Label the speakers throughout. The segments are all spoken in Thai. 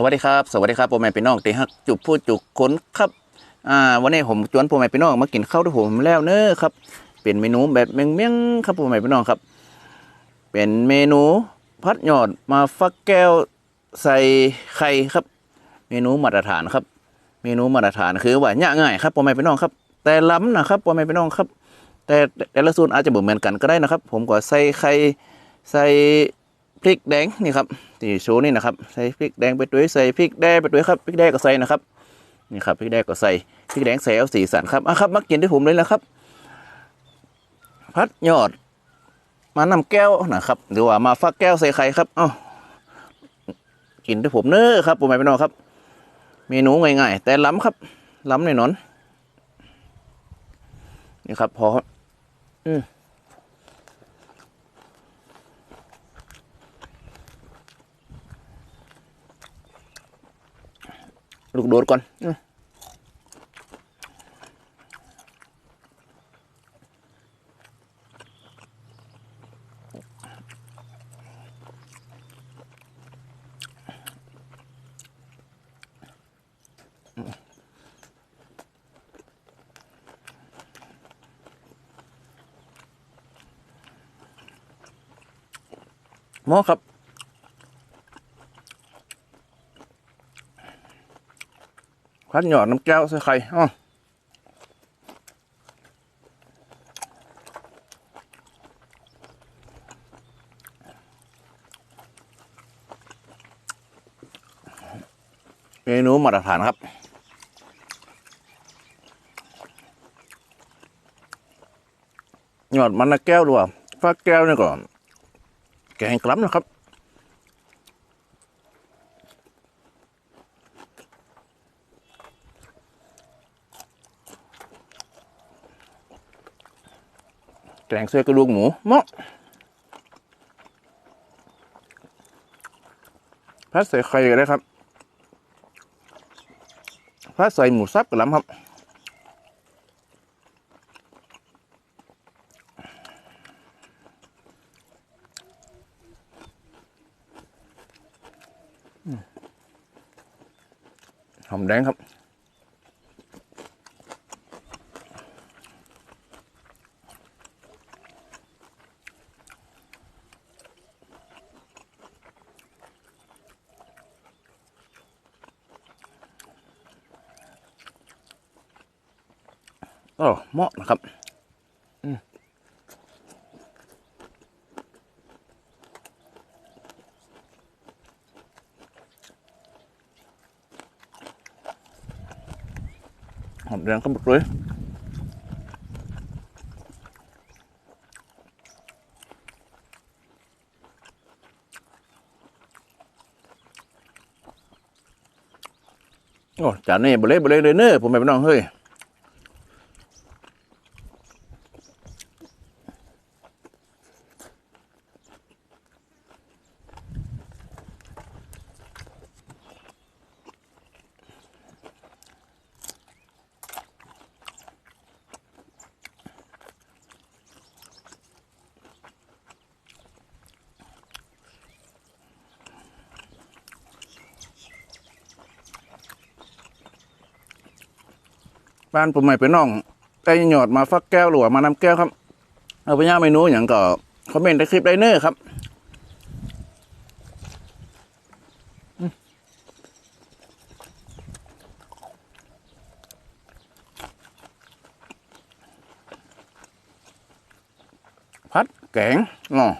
Speaker 1: สวัสดีครับ สวัสดีครับพ่อแม่พี่น้องที่ฮักจุบพูดจุกคนครับอ่าวันนี้ผมชวนพ่อแม่พี่น้องมากินข้าวด้วยผมแล้วเนอะครับ เป็นเมนูแบบเมี่ยงๆครับพ่อแม่พี่น้องครับ เป็นเมนูพัดยอดมาฟักแก้วใส่ไข่ครับ เมนูมาตรฐานครับ เมนูมาตรฐานคือว่าง่ายครับพ่อแม่พี่น้องครับ แต่ล้ำนะครับพ่อแม่พี่น้องครับ แต่แต่ละสูตรอาจจะเหมือนกันก็ได้นะครับ ผมก็ใส่ไข่ใส่ พริกแดงนี่ครับที่โชว์นี่นะครับใส่พริกแดงไปด้วยใส่พริกแดงไปด้วยครับพริกแดงก็ใส่นะครับนี่ครับพริกแดงก็ใส่พริกแดงใส่เอาสีสันครับอะครับมากินด้วยผมเลยนะครับ พัดยอด มานำแก้วนะครับหรือว่ามาฟักแก้วใส่ไข่ครับอ้ากินด้วยผมเน้อครับผมไม่เป็นน้องครับ เมนูง่ายๆแต่ล้ำครับ ล้ำแน่นอนนี่ครับพออืม ลูกโดดก่อนหมอครับ พัดหยอดน้ำแก้วใส่ไข่อ้อเมนูมาตรฐานครับ หยอดมันนะแก้วด้วยฟ้าแก้วนี่ก่อน แกงกลับนะครับ แกงเส้กระดูกหมูเมาะพัดใส่ไข่ก็ได้ครับพัดใส่หมูสับกระหลำครับหอมแดงครับ โอ้เหมาะนะครับอืมหอมแดงก็หมดเลยโอ้จานนี้บเล่บเล่เลยเนอะผมไม่เป็นน้องเฮ้ย บ้านผมไม่เป็นน้องได้หยอดมาฟักแก้วหรือว่ามานำแก้วครับ เอาไปย่างเมนูอย่างก็คอมเมนต์ในคลิปไดเนอร์ครับพัดแกงเนาะ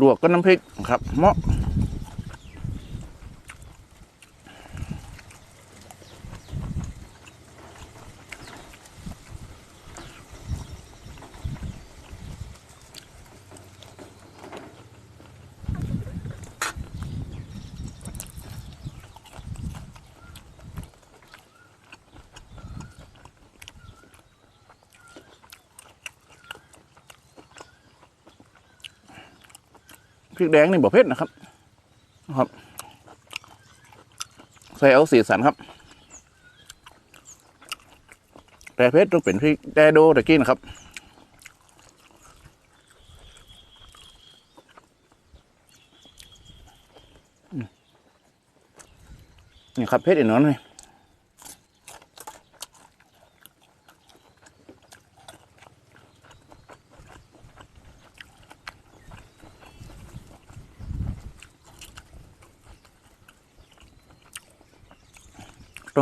Speaker 1: ลวกก็น้ำพริกครับเหมาะ พริกแดงนี่บ่เผ็ดนะครับครับใส่เอาสีสันครับ แต่เผ็ดต้องเป็นพริกแดโดตะกี้นะครับนี่ครับเพชรอีกน้อยหนึ่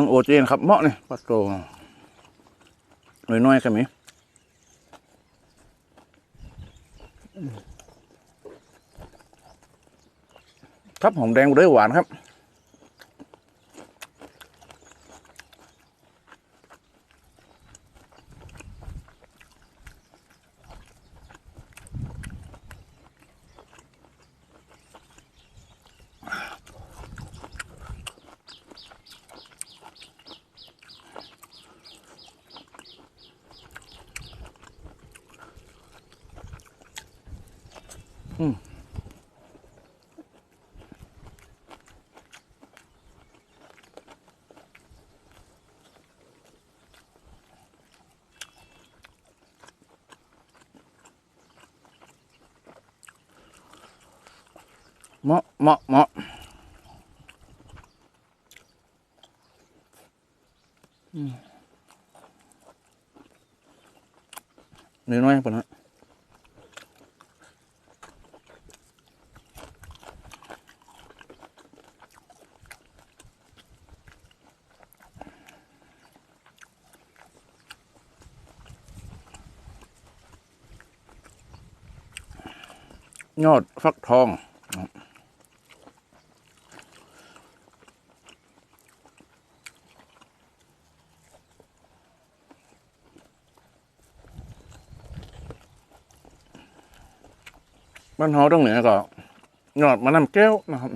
Speaker 1: องโอเจนครับเหมาะเนี่ยปัดโตน้อยๆกันไหมครับหอมแดงด้วยหวานครับ เหมาะเหมาะเหมาะอืมน้อยปะนะยอดฟักทอง บ้านเฮาตรงเหนือก็ยอดมะนำแก้วนะครับ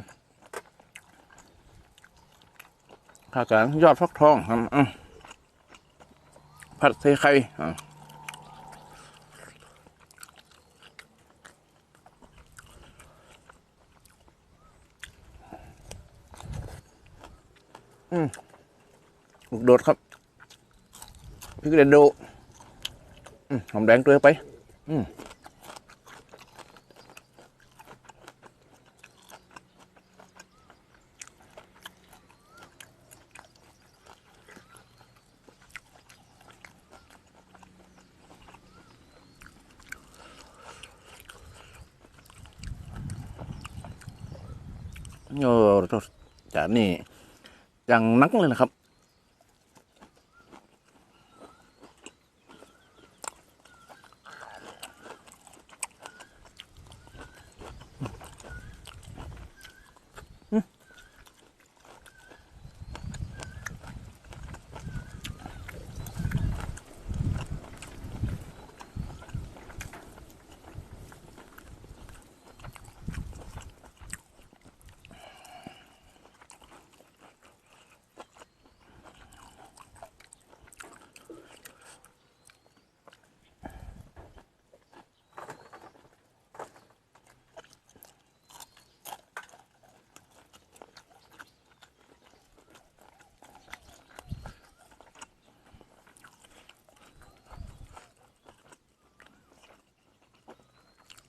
Speaker 1: ภากลางยอดฟักทองครับผัดเทไข่อืมลูกโดดครับพริกเดนโดอืมหอมแดงเกลือไป อืม โอ้จานนี่อย่างนักเลยนะครับ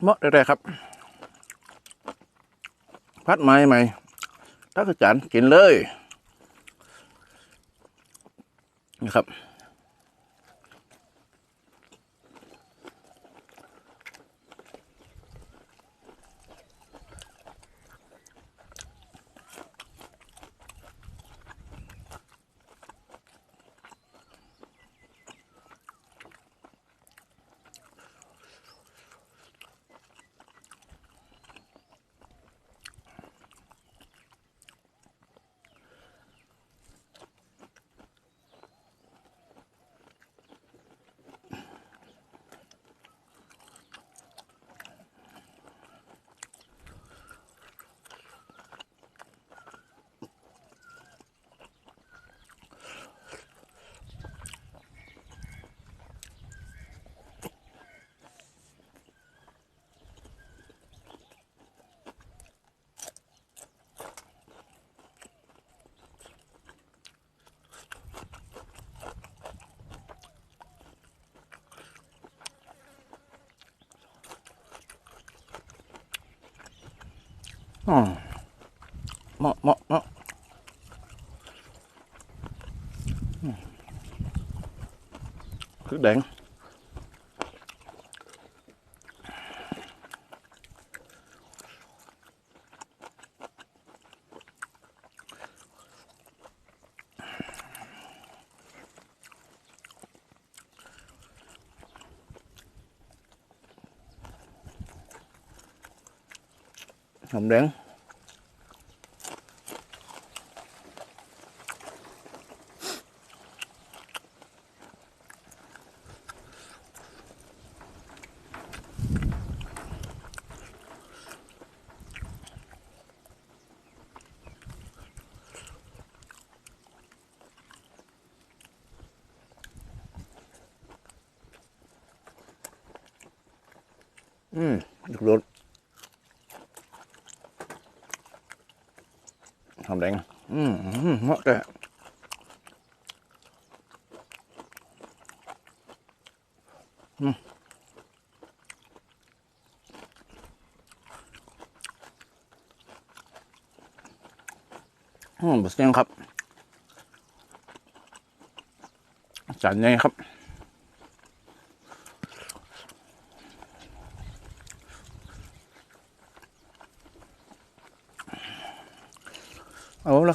Speaker 1: เหมาะได้ๆครับ พัดไม้ใหม่ทักจานกินเลยนะครับ อ๋อเหมาะเหมาะเหอมแดงอืมหอมแดงอืมอืมเหมาะเลยอืมอืมบะเสียงครับจานนี้ครับ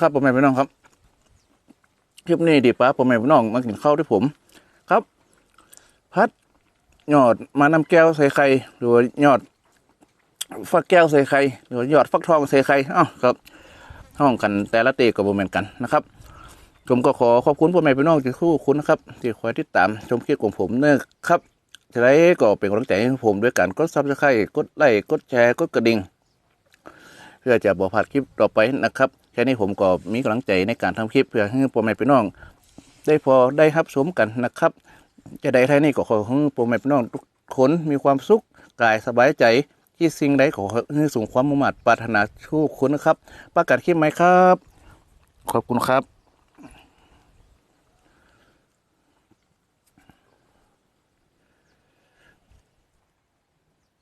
Speaker 1: ครับผมแม่พี่น้องครับคลิปนี้ดีป้าผมแม่พี่น้องมากินข้าวด้วยผมครับ พัดยอดมานำแก้วใส่ไข่หรือยอดฟักแก้วใส่ไข่หรือยอดฟักทองใส่ไข่อ้าวครับห้องกันแต่ละเตะกับโมเมนกันนะครับผมก็ขอขอบคุณพ่อแม่พี่น้องที่คู่คุณนะครับที่คอยติดตามชมคลิปของผมเนอะครับจะได้ก็เป็นกำลังใจให้ผมด้วยการกดซับสไครต์กดไลค์กดแชร์กดกระดิ่ง พื่อจะบอกผ่านคลิปต่อไปนะครับ แค่นี้ผมก็มีกำลังใจในการทำคลิปเพื่อให้พ่อแม่พี่น้อง ได้พอได้รับสมกันนะครับ จะได้ท่านี้ก็ขอให้พ่อแม่พี่น้องทุกคนมีความสุขกายสบายใจที่สิ่งใดขอให้สูงความมุ่งมั่นปรารถนาทุกคนนะครับ ประกาศคลิปไหมครับ ขอบคุณครับ